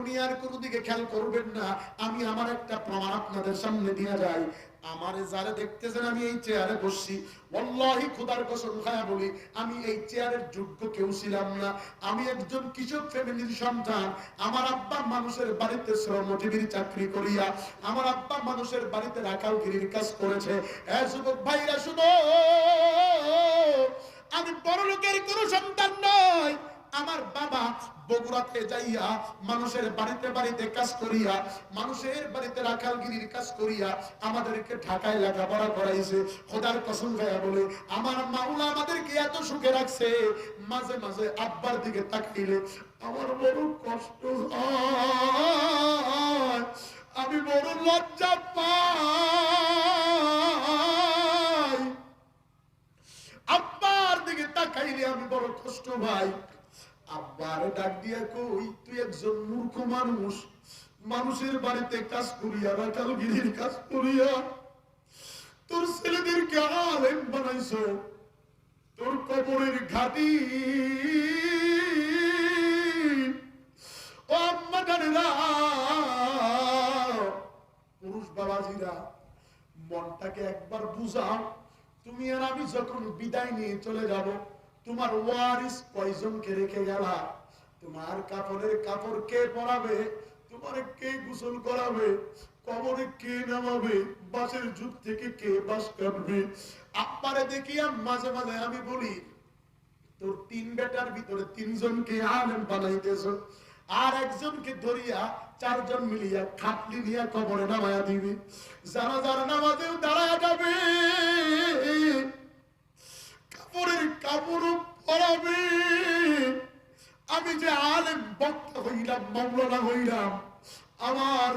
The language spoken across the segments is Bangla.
দুনিয়ার কোনো দিকে খেয়াল করবেন না, আমি আমার একটা প্রমাণ আপনাদের সামনে দিয়ে যাই। আমার যারা দেখতেছেন, আমি এই চেয়ারে বসছি। ওয়াল্লাহি খোদার কসম খায়া বলি, আমি এই চেয়ারের যোগ্য কেউ ছিলাম না। আমি একজন কৃষক ফ্যামিলির সন্তান। আমার আব্বা মানুষের বাড়িতে শ্রমজীবীর চাকরি করিয়া, আমার আব্বা মানুষের বাড়িতে কাজ করেছে। যুবক ভাইরা, শুনো! আমি বড় লোকের কোনো সন্তান নয়। আমার বাবা বগুড়াতে যাইয়া মানুষের বাড়িতে বাড়িতে কাজ করিয়া, মানুষের বাড়িতে রাখালগিরির কাজ করিয়া আমাদেরকে ঢাকায় লেখাপড়া করাইছে। খোদার কসম গায়া বলে, আমার মাওলা আমাদেরকে এত সুখে রাখছে, মাঝে মাঝে আব্বার দিকে তাকাইলে আমার বড় কষ্ট আমি বড় লজ্জা পাই। আব্বার দিকে তাকাইলে আমি বড় কষ্ট ভাই আব্বার ডাক দিয়া কই, তুই একজন মূর্খ মানুষ। মানুষের বাড়িতে কাজ করিয়া রাখালগিরির কাজ করিয়া তোর ছেলেদেরকে আলেম বানাইছ। তোর কবরের ঘাটি। পুরুষ বাবাজিরা, মনটাকে একবার বুঝাও। তুমি আর আমি যখন বিদায় নিয়ে চলে যাব, তোমার ওয়ারিস কয়জনকে রেখে গেলা? তোমার কাপড়ের কাপড় কে পরাবে? তোমার কে গোসল করাবে? কবরে কে নামাবে? বাসের যুগ থেকে কে বাস কাটবে? আব্বারে দেখিয়া মাঝে মাঝে আমি বলি, তোর তিন বেটার ভিতরে তিনজনকে আলেম বানাইতেছ। আর একজনকে ধরিয়া চারজন মিলিয়া খাটলি নিয়ে কবরে নামায়া দিবি। যারা যারা নামাজেও দাঁড়ায় যাবে হইলাম হইলাম। আমার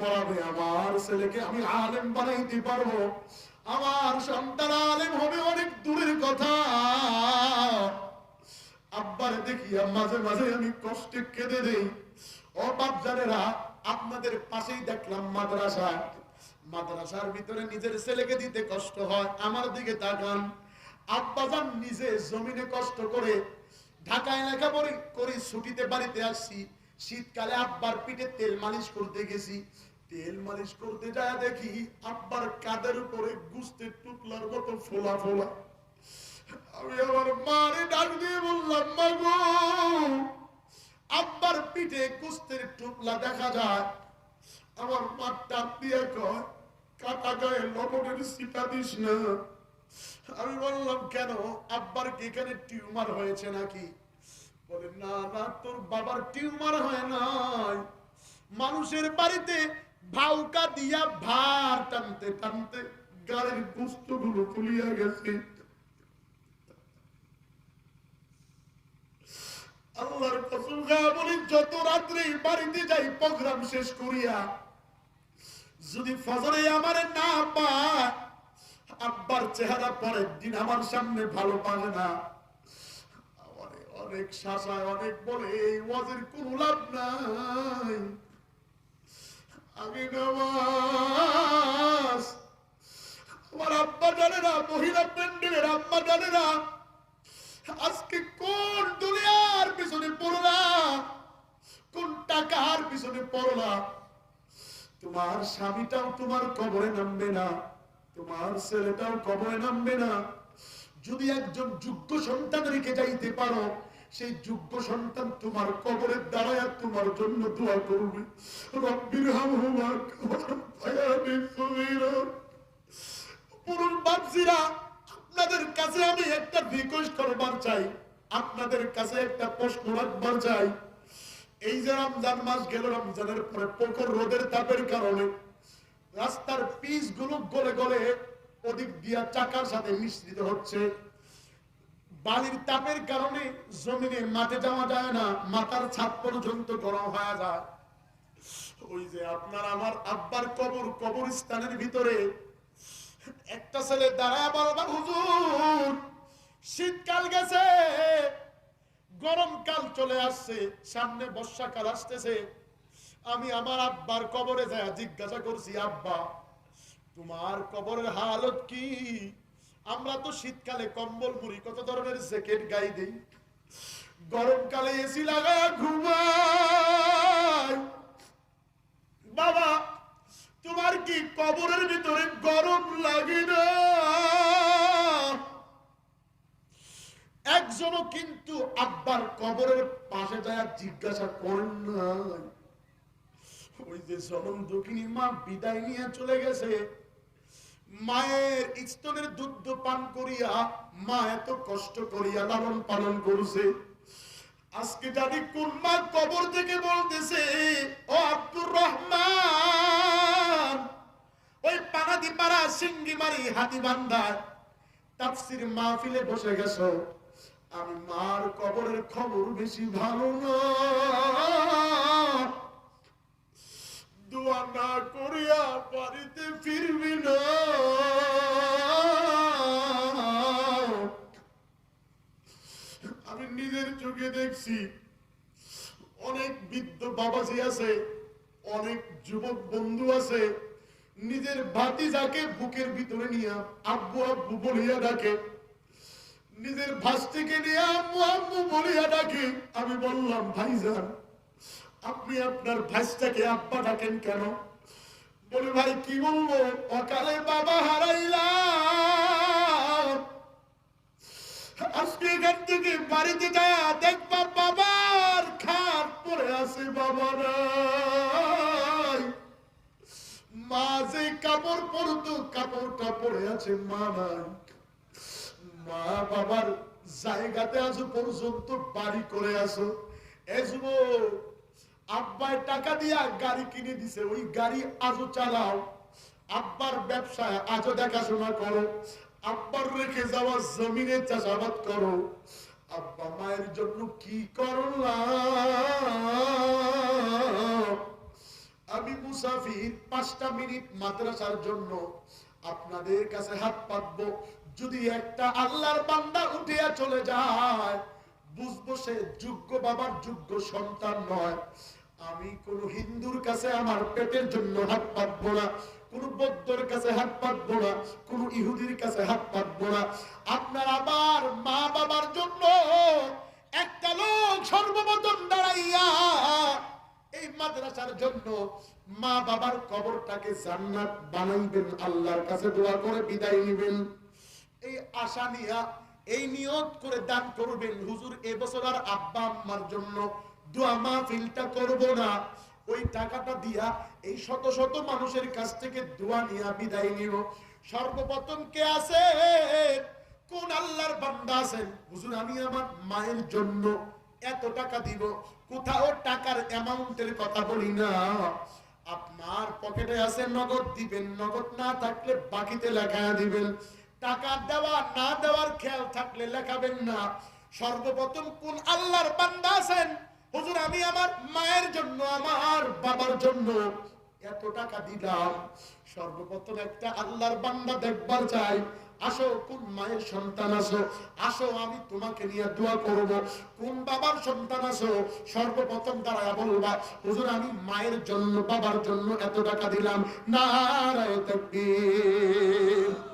পড়াবে, আমার ছেলেকে আমি আলেম বানাইতে পারব। আমার সন্তান আলেম হবে অনেক দূরের কথা। আব্বারে দেখিয়া মাঝে মাঝে আমি কষ্টে কেঁদে দেই। ও বাপজানেরা, আপনাদের পাশেই দেখলাম মাদ্রাসা। মাদ্রাসার ভিতরে নিজের ছেলেকে দিতে কষ্ট হয়, আমার দিকে তাকান। আব্বাজান নিজে জমিনে কষ্ট করে ঢাকায় লেখাপড়ি করি ছুটিতে বাড়িতে আসছি। শীতকালে আব্বার পিঠে তেল মালিশ করতে গেছি। তেল মালিশ করতে যায় দেখি আব্বার কাদের উপরে গুস্তের টুকলার মতো ফোলা ফোলা। আমি আমার মারে ডাক দিয়ে বললাম, মা গো, আব্বার পিঠে কুস্তের টুকলা দেখা যায়। আমার মা ডাক দিয়ে কয়, কাটা গায়ে লবণের সিটা দিস না। আমি বললাম, কেন? আব্বার কি এখানে টিউমার হয়েছে নাকি? বলে, না না, তোর বাবার টিউমার হয় নাই। মানুষের বাড়িতে ভাউকা দিয়া ভার টানতে টানতে গাড়ির গুস্তগুলো তুলিয়া গেছে। আল্লাহর কসম খায়া বলি, যত রাত্রে বাড়িতে যাই, প্রোগ্রাম শেষ করিয়া যদি ফজরে আমার না পায় আব্বার চেহারা পরের দিন আমার সামনে ভালো পাবে না। অনেক শাসায় অনেক বলে, এই ওয়াজের কোন লাভ নাই। আমি নামাজ। আমার আব্বা জানে না, মহিলা প্যান্ডেলের আব্বা জানে না। আজকে কোন দুনিয়ার পিছনে পড়লা? কোন টাকার পিছনে পড়লা? তোমার স্বামীটাও তোমার কবরে নামবে না। তোমার ছেলেটাও কবরে নামবে না। যদি একজন যোগ্য সন্তান রেখে যাইতে পারো, সেই যোগ্য সন্তান তোমার কবরের দাঁড়ায় তোমার জন্য দোয়া করবে। রব্বির হামহুমা আপনাদের কাছে আমি একটা রিকোয়েস্ট করবার চাই। আপনাদের কাছে একটা প্রশ্ন রাখবার চাই। এই যে রমজান মাস গেল, রমজানের পরে প্রখর রোদের তাপের কারণে রাস্তারগুলো গলে ওদিক দিয়া চাকার সাথে মিশ্রিত হচ্ছে। বালির তাপের কারণে জমিনে মাঠে যাওয়া যায় না, মাথার ছাদ পর্যন্ত গরম হয়ে যায়। ওই যে আপনার আমার আব্বার কবর, কবরস্থানের ভিতরে একটা ছেলে দাঁড়ায় বলবা হুজুর, শীতকাল গেছে, গরমকাল চলে আসছে, সামনে বর্ষাকাল আসতেছে। আমি আমার আব্বার কবরে যায় জিজ্ঞাসা করছি, আব্বা তোমার কবরের হালত কি? আমরা তো শীতকালে কম্বল, মুড়ি, কত ধরনের জ্যাকেট গাই দিই। গরমকালে এসি লাগা ঘুমাই। বাবা, তোমার কি কবরের ভিতরে গরম লাগে না? একজনও কিন্তু আব্বার কবরের পাশে যায় জিজ্ঞাসা করেন না ওই যে জনম দক্ষিণী মা বিদায় নিয়ে চলে গেছে। মায়ের স্তনের দুধ পান করিয়া মা এত কষ্ট করিয়া লালন পালন করছে। আজকে জানি কোন মা কবর থেকে বলতেছে, ও আব্দুর রহমান। ওই পানাদি পাড়া সিঙ্গি মারি হাতি বান্ধায় তাফসির মাহফিলে বসে গেছো। আমি মার কবরের খবর বেশি ভালো না। দোয়া না করিয়া বাড়িতে ফিরবি না। আমি নিজের চোখে দেখছি, অনেক বৃদ্ধ বাবাজি আছে, অনেক যুবক বন্ধু আছে। নিজের ভাতিজাকে বুকের ভিতরে নিয়ে আব্বু আব্বু বলিয়া ডাকে। নিজের ভাস্তিকে নিয়ে আম্মু আম্মু বলিয়া ডাকে। আমি বললাম, ভাইজান আপনি আপনার ভাইসটাকে আব্বা ডাকেন কেন? বলে, ভাই, কি বলব? অকালে বাবা হারাইলাম। আজকে এখান থেকে বাড়িতে যায় দেখবা বাবার খাট পরে আছে বাবার মা যে কাপড় পরতো, কাপড়টা পরে আছে মা নাই। মা বাবার জায়গাতে আজও পর্যন্ত বাড়ি করে আসো এসবো আব্বাই টাকা দিয়া গাড়ি কিনে দিছে, ওই গাড়ি আজও চালাও। আব্বার ব্যবসায় আজও দেখাশোনা করো। আব্বার রেখে যাওয়া জমিনে চাষাবাদ করো। আব্বা মায়ের জন্য কি করলাম? আমি মুসাফির পাঁচটা মিনিট মাদ্রাসার জন্য আপনাদের কাছে হাত পাতবো। যদি একটা আল্লাহর বান্দা উঠিয়া চলে যায় বুঝব সে যোগ্য বাবার যোগ্য সন্তান নয়। আমি কোন হিন্দুর কাছে আমার পেটের জন্য হাত পাতবো না, কোন বৌদ্ধর কাছে হাত পাতবো না, কোন ইহুদির কাছে হাত পাতবো না। আপনার আবার মা বাবার জন্য একটা লোক সর্বপ্রথম দাঁড়াইয়া এই মাদ্রাসার জন্য মা বাবার কবরটাকে জান্নাত বানাইবেন, আল্লাহর কাছে দোয়া করে বিদায় নিবেন। এই আশা নিয়া এই নিয়ত করে দান করবেন। হুজুর এবছর আর আব্বা আম্মার জন্য দোয়া মাহফিলটা করব না। ওই টাকাটা দিয়া এই শত শত মানুষের কাছ থেকে দোয়া নিয়া বিদায় নিব। সর্বপ্রথম কে আছে? কোন আল্লাহর বান্দা আছেন হুজুর, আমি আমার মায়ের জন্য এত টাকা দিব, কোথাও টাকার অ্যামাউন্টের কথা বলি না। আপনার পকেটে আছে নগদ, দিবেন। নগদ না থাকলে বাকিতে লেখা দিবেন। টাকা দেওয়া না দেওয়ার খেয়াল থাকলে লেখাবেন না। সর্বপ্রথম কোন আল্লাহর বান্দা আছেন? হুজুর, আমি আমার মায়ের জন্য, আমার বাবার জন্য এত টাকা দিলাম। সর্বপ্রথম একটা আল্লাহর বান্দা দেখবার চাই। আসো, কোন মায়ের সন্তান আসো? আসো, আমি তোমাকে নিয়ে দোয়া করব। কোন বাবার সন্তান আসো? সর্বপ্রথম দাঁড়ায় বলবা, হুজুর, আমি মায়ের জন্য, বাবার জন্য এত টাকা দিলাম। নারায় তাকবীর।